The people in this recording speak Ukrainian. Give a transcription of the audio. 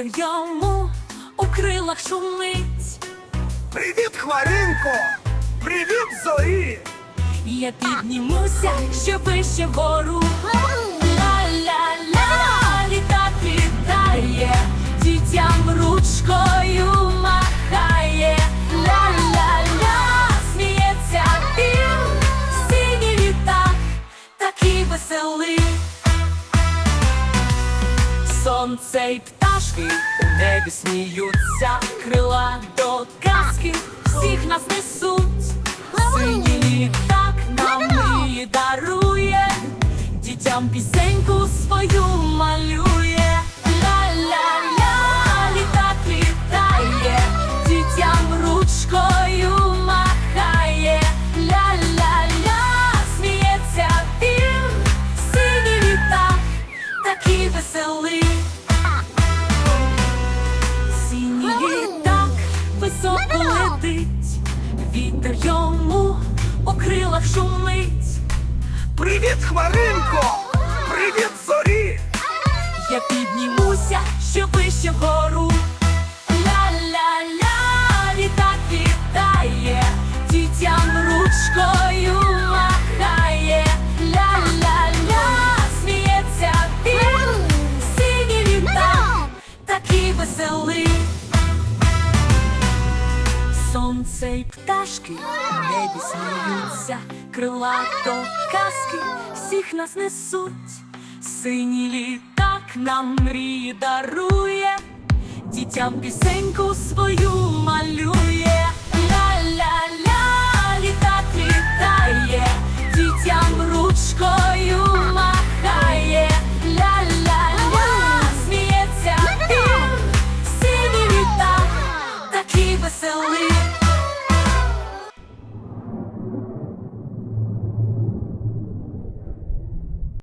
Вітер йому у крилах шумить. Привіт, хмаринко! Привіт, зорі! Я піднімуся, що вище вгору. Ла-ла-ла, літак літає, дітям ручкою махає. Ла-ла-ла, сміється він, синій літак, такий веселий. Сонце й пташки у небі сміються, крила до казки всіх нас несуть. Синій літак нам мрії дарує, дітям пісеньку свою малює. Ла-ла-ла, літак літає, дітям ручкою махає. Ла-ла-ла, сміється він, синій літак, такий веселий. Літак високо летить, вітер йому у крилах шумить. Привіт, хмаринко! Привіт, зорі! Я піднімуся, що вище вгору. Ла-ла-ла, літак вітає, дітям ручкою махає. Ла-ла-ла, сміється він, синій літак, такий веселий. Сонце й пташки в небі сміються, крила до казки всіх нас несуть. Синій літак нам мрії дарує, дітям пісеньку свою малює. Ла-ла-ла, літак літає, дітям ручкою махає. Ла-ла-ла,